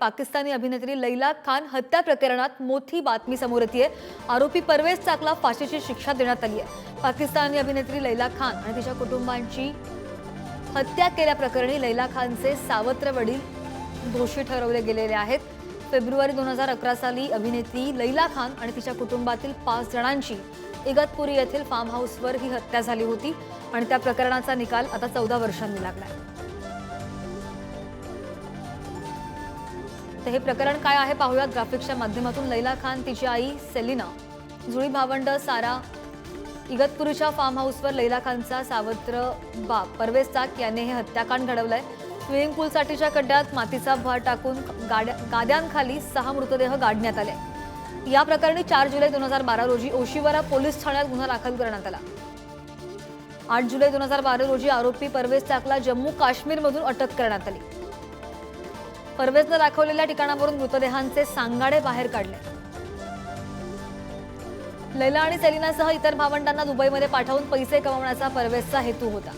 पाकिस्तानी अभिनेत्री लैला खान हत्या प्रकरणात मोठी बातमी समोर येते आरोपी परवेज चाकला फाशीची शिक्षा देण्यात आली आहे पाकिस्तानी अभिनेत्री लैला खान आणि तिच्या कुटुंबांची हत्या केल्याप्रकरणी लैला खानचे सावत्र वडील दोषी ठरवले गेलेले आहेत. फेब्रुवारी दोन हजार अकरा साली अभिनेत्री लैला खान आणि तिच्या कुटुंबातील पाच जणांची इगतपुरी येथील फार्म हाऊसवर ही हत्या झाली होती आणि त्या प्रकरणाचा निकाल आता चौदा वर्षांनी लागलाय. तर हे प्रकरण काय आहे पाहूयात. ग्राफिक्सच्या माध्यमातून लैला खान तिची आई सेलिना जुळी भावंड सारा इगतपुरीच्या फार्म हाऊसवर लैला खानचा सावत्र बाप परवेज चाक याने हे हत्याकांड घडवलंय. स्विमिंग पूलसाठीच्या खड्ड्यात मातीचा भर टाकून गाड्या गाद्यांखाली सहा मृतदेह गाडण्यात आले. या प्रकरणी चार जुलै दोन हजार बारा रोजी ओशिवरा पोलीस ठाण्यात गुन्हा दाखल करण्यात आला. आठ जुलै दोन हजार बारा रोजी आरोपी परवेज चाकला जम्मू काश्मीरमधून अटक करण्यात आली. परवेजनं दाखवलेल्या ठिकाणावरून मृतदेहांचे सांगाडे बाहेर काढले. लैला आणि सेलिनासह इतर भावंडांना दुबईमध्ये पाठवून पैसे कमवण्याचा परवेजचा हेतू होता.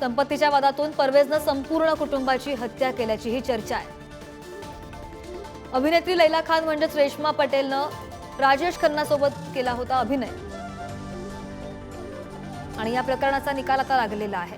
संपत्तीच्या वादातून परवेजनं संपूर्ण कुटुंबाची हत्या केल्याची ही चर्चा आहे. अभिनेत्री लैला खान म्हणजेच रेश्मा पटेलनं राजेश खन्नासोबत केला होता अभिनय. आणि या प्रकरणाचा निकाल आता लागलेला आहे.